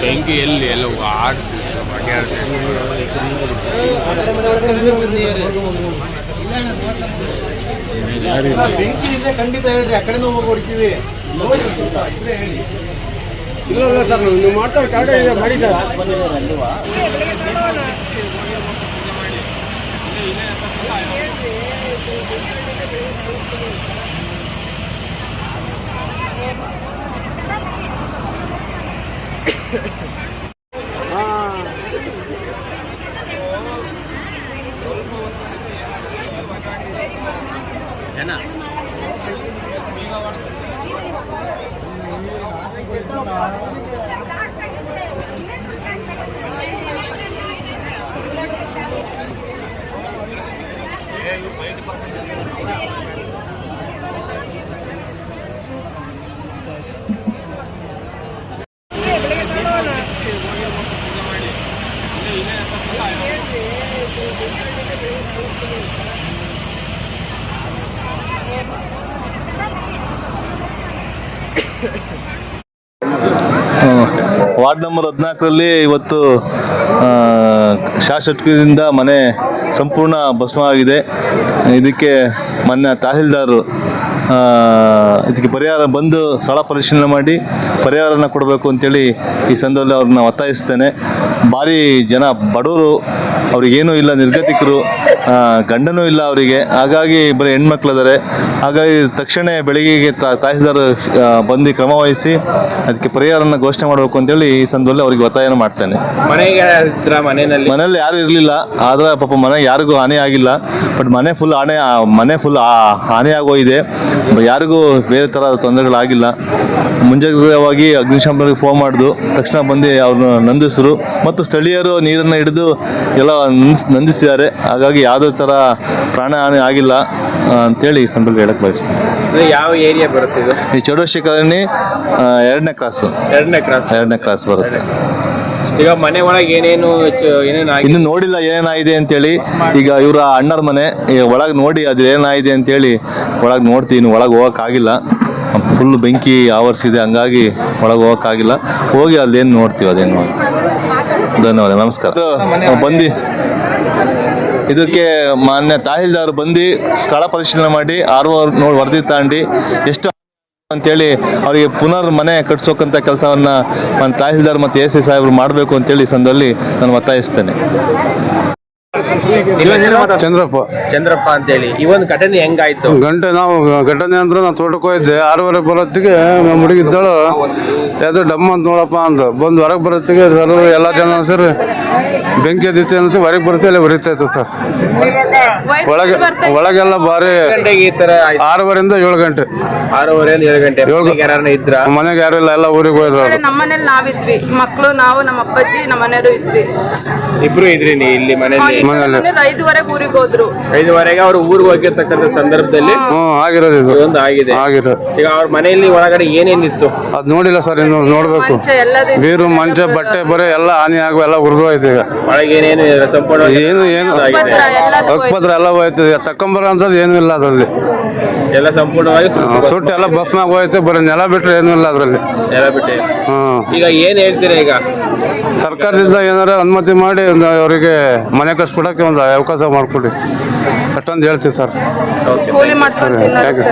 ಬೆಂಕಿ ಎಲ್ಲಿ ಎಲ್ಲ ಬೆಂಕಿ ಇದೆ ಖಂಡಿತ ಹೇಳ್ರಿ ಆ ಕಡೆನೂ ಹೋಗಿ ಹೊಡ್ತೀವಿ ಇಲ್ಲ ಸರ್ ನೀವು ಮಾಡ್ತಾರೆ ಕರೆಕ್ಟ್ ಇದೆ ಮಾಡಿ ಸರ್ ವಾರ್ಡ್ ನಂಬರ್ ಹದಿನಾಲ್ಕರಲ್ಲಿ ಇವತ್ತು ಶಾಸಕರಿಂದ ಮನೆ ಸಂಪೂರ್ಣ ಭಸ್ಮ ಆಗಿದೆ ಇದಕ್ಕೆ ಮೊನ್ನೆ ತಹಸೀಲ್ದಾರರು ಇದಕ್ಕೆ ಪರಿಹಾರ ಬಂದು ಸ್ಥಳ ಪರಿಶೀಲನೆ ಮಾಡಿ ಪರಿಹಾರನ ಕೊಡಬೇಕು ಅಂತೇಳಿ ಈ ಸಂದರ್ಭದಲ್ಲಿ ಅವ್ರನ್ನ ಒತ್ತಾಯಿಸ್ತೇನೆ. ಭಾರಿ ಜನ ಬಡವರು ಅವ್ರಿಗೇನೂ ಇಲ್ಲ ನಿರ್ಗತಿಕರು ಗಂಡನೂ ಇಲ್ಲ ಅವರಿಗೆ. ಹಾಗಾಗಿ ಬರೀ ಹೆಣ್ಮಕ್ಳಿದ್ದಾರೆ ಹಾಗಾಗಿ ತಕ್ಷಣ ಬೆಳಗ್ಗೆಗೆ ತಾ- ತಹಸೀಲ್ದಾರ್ ಬಂದು ಕ್ರಮ ವಹಿಸಿ ಅದಕ್ಕೆ ಪರಿಹಾರನ ಘೋಷಣೆ ಮಾಡಬೇಕು ಅಂತೇಳಿ ಈ ಸಂದರ್ಭದಲ್ಲಿ ಅವರಿಗೆ ಒತ್ತಾಯನ ಮಾಡ್ತೇನೆ. ಮನೆಯಲ್ಲಿ? ಮನೇಲಿ ಯಾರು ಇರಲಿಲ್ಲ. ಆದ್ರೆ ಪಾಪ ಮನೆ ಯಾರಿಗೂ ಹಾನಿ ಆಗಿಲ್ಲ. ಬಟ್ ಮನೆ ಫುಲ್ ಹಾನಿ ಮನೆ ಫುಲ್ ಹಾನಿ ಆಗೋಗಿದೆ. ಯಾರಿಗೂ ಬೇರೆ ಥರ ತೊಂದರೆಗಳಾಗಿಲ್ಲ. ಮುಂಜಾಗ್ರತವಾಗಿ ಅಗ್ನಿಶಾಮಕರಿಗೆ ಫೋನ್ ಮಾಡಿದ್ರು ತಕ್ಷಣ ಬಂದು ಅವ್ರನ್ನ ನಂದಿಸಿದ್ರು ಮತ್ತು ಸ್ಥಳೀಯರು ನೀರನ್ನು ಹಿಡಿದು ಎಲ್ಲ ನಂದಿಸಿದ್ದಾರೆ. ಹಾಗಾಗಿ ಯಾವುದೇ ಥರ ಪ್ರಾಣ ಹಾನಿ ಆಗಿಲ್ಲ ಅಂತೇಳಿ ಈ ಸಂದರ್ಭದಲ್ಲಿ ಹೇಳಕ್ಕೆ ಬಯಸ್ತೀನಿ. ಇದು ಯಾವ ಏರಿಯಾ ಬರುತ್ತೆ ಇದು? ಈ ಚೌಡಶಿ ಕಾಲನಿ ಎರಡನೇ ಕ್ರಾಸು ಎರಡನೇ ಕ್ರಾಸ್ ಎರಡನೇ ಕ್ರಾಸ್ ಬರುತ್ತೆ. ಈಗ ಮನೆ ಒಳಗೆ ಏನೇನು ಚ- ಏನೇನು ಇನ್ನು ನೋಡಿಲ್ಲ ಏನಾಗಿದೆ ಅಂತೇಳಿ ಈಗ ಇವರ ಅಣ್ಣರ ಮನೆ ಒಳಗೆ ನೋಡಿ ಅದು ಏನಾಗಿದೆ ಅಂತೇಳಿ ಒಳಗೆ ನೋಡ್ತೀವಿ. ಇನ್ನು ಒಳಗೆ ಹೋಗೋಕ್ಕಾಗಿಲ್ಲ ಫುಲ್ ಬೆಂಕಿ ಆವರಿಸಿದೆ ಹಂಗಾಗಿ ಒಳಗೆ ಹೋಗೋಕ್ಕಾಗಿಲ್ಲ ಹೋಗಿ ಅಲ್ಲೇನು ನೋಡ್ತೀವಿ ಅದೇನು ಧನ್ಯವಾದ ನಮಸ್ಕಾರ. ಬಂದಿ. ಇದಕ್ಕೆ ಮಾನ್ಯ ತಹಸೀಲ್ದಾರ್ ಬಂದು ಸ್ಥಳ ಪರಿಶೀಲನೆ ಮಾಡಿ ಆರ್ ಓ ನೋಡಿ ವರದಿ ತಗೊಂಡು ಎಷ್ಟು ಅಂತೇಳಿ ಅವರಿಗೆ ಪುನರ್ ಮನೆ ಕಟ್ಸೋಕಂತ ಕೆಲಸವನ್ನ ನಾನು ತಹಸೀಲ್ದಾರ್ ಮತ್ತು ಎ ಸಿ ಸಾಹೇಬರು ಮಾಡಬೇಕು ಅಂತೇಳಿ ಈ ಸಂದರ್ಭದಲ್ಲಿ ನಾನು ಒತ್ತಾಯಿಸ್ತೇನೆ. ಚಂದ್ರಪ್ಪ. ಚಂದ್ರಪ್ಪ ಅಂತೇಳಿ. ಈ ಒಂದು ಘಟನೆ ಹೆಂಗಾಯ್ತು? ಗಂಟೆ ನಾವು ಘಟನೆ ಅಂದ್ರೆ ನಾನು ತೋಟಕ್ಕೆ ಹೋಗಿದ್ದೆ. ಆರೂವರೆ ಬರೋತ್ತಿಗೆ ನಮ್ಮ ಹುಡುಗಿದ್ದಳು ಯಾವ್ದೋ ಡಮ್ಮ ಅಂತ ನೋಡಪ್ಪ ಅಂತ ಬಂದು ಹೊರಗೆ ಬರೋತ್ತಿಗೆ ಸರ್ ಎಲ್ಲ ಜನ ಸರ್ ಬೆಂಕಿ ಎದ್ದಿತ್ತೆ ಅಂತ ಹೊರಗೆ ಬರುತ್ತೆ ಅಲ್ಲಿ ಉರಿತಾ ಇತ್ತು ಸರ್. ಒಳಗೆ ಒಳಗೆಲ್ಲ ಭಾರಿ ಗಂಟೆಗೆ ಈ ತರ ಆಯ್ತು. ಆರೂವರೆಯಿಂದ ಏಳು ಗಂಟೆ. ಆರೂವರೆಯಿಂದ ಏಳು ಗಂಟೆ. ಏಳು ಯಾರನ್ನ ಇದ್ರ? ಮನೆಗೆ ಯಾರು ಇಲ್ಲ ಎಲ್ಲ ಊರಿಗೆ ಅವ್ರು. ನಮ್ಮ ಮನೇಲಿ ನಾವಿದ್ವಿ. ಮಕ್ಕಳು ನಾವು ನಮ್ಮ ಅಪ್ಪಾಜಿ ನಮ್ಮ ಮನೆಯವರು ಇದ್ವಿ. ಇಬ್ರು ಇದ್ರಿ ನೀ ಇಲ್ಲಿ ಮನೆಯಲ್ಲಿ? ಐದುವರೆಗೆ ಊರಿಗೆ ಹೋದ್ರು. ಐದುವರೆಗೆ ಅವ್ರು ಊರಿಗೆ ಹೋಗಿರ್ತಕ್ಕಂಥ ಸಂದರ್ಭದಲ್ಲಿ ಹ್ಮ್ ಆಗಿರೋದು ಇದು. ಒಂದು ಆಗಿದೆ. ಆಗಿರೋದು ಈಗ ಅವ್ರ ಮನೆಯಲ್ಲಿ ಒಳಗಡೆ ಏನೇನಿತ್ತು? ಅದ್ ನೋಡಿಲ್ಲ ಸರ್ ಇನ್ನು ನೋಡ್ಬೇಕು. ಮಂಚ ಎಲ್ಲದೇ ಬೀರು ಮಂಚ ಬಟ್ಟೆ ಬರೀ ಎಲ್ಲ ಹಾನಿ ಆಗುವ ಎಲ್ಲ ಉರಿದು ಹೋಯ್ತು ಈಗ. ಒಳಗೆ ಏನೇನು ಸಂಪೂರ್ಣ ಏನು ಏನು? ಆಗಿದೆ. ಎಲ್ಲದೂ ಹಕ್ಪತ್ರ ಎಲ್ಲ ಹೋಯ್ತು. ತಕೊಂಬರೋ ಅಂತದ್ದು ಏನೂ ಇಲ್ಲ ಅದರಲ್ಲಿ. ಎಲ್ಲ ಸಂಪೂರ್ಣವಾಗಿ ಸುಟ್ಟು ಸುಟ್ಟು ಎಲ್ಲ ಬಸ್ನಾಗ ಹೋಯ್ತು. ಬರೀ ನೆಲ ಬಿಟ್ರೆ ಏನೂ ಇಲ್ಲ ಅದರಲ್ಲಿ. ನೆಲ ಬಿಟ್ಟೆ. ಹ್ಮ್ ಈಗ ಏನ್ ಹೇಳ್ತೀರಾ ಈಗ? ಸರ್ಕಾರದಿಂದ ಏನಾರ ಅನುಮತಿ ಮಾಡಿ ಒಂದು ಅವರಿಗೆ ಮನೆ ಕಟ್ಸ್ಕೊಡಕ್ಕೆ ಒಂದು ಅವಕಾಶ ಮಾಡಿಕೊಡಿ. ಅಷ್ಟೊಂದು ಹೇಳ್ತೀವಿ ಸರ್. Thank you